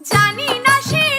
জানি না সে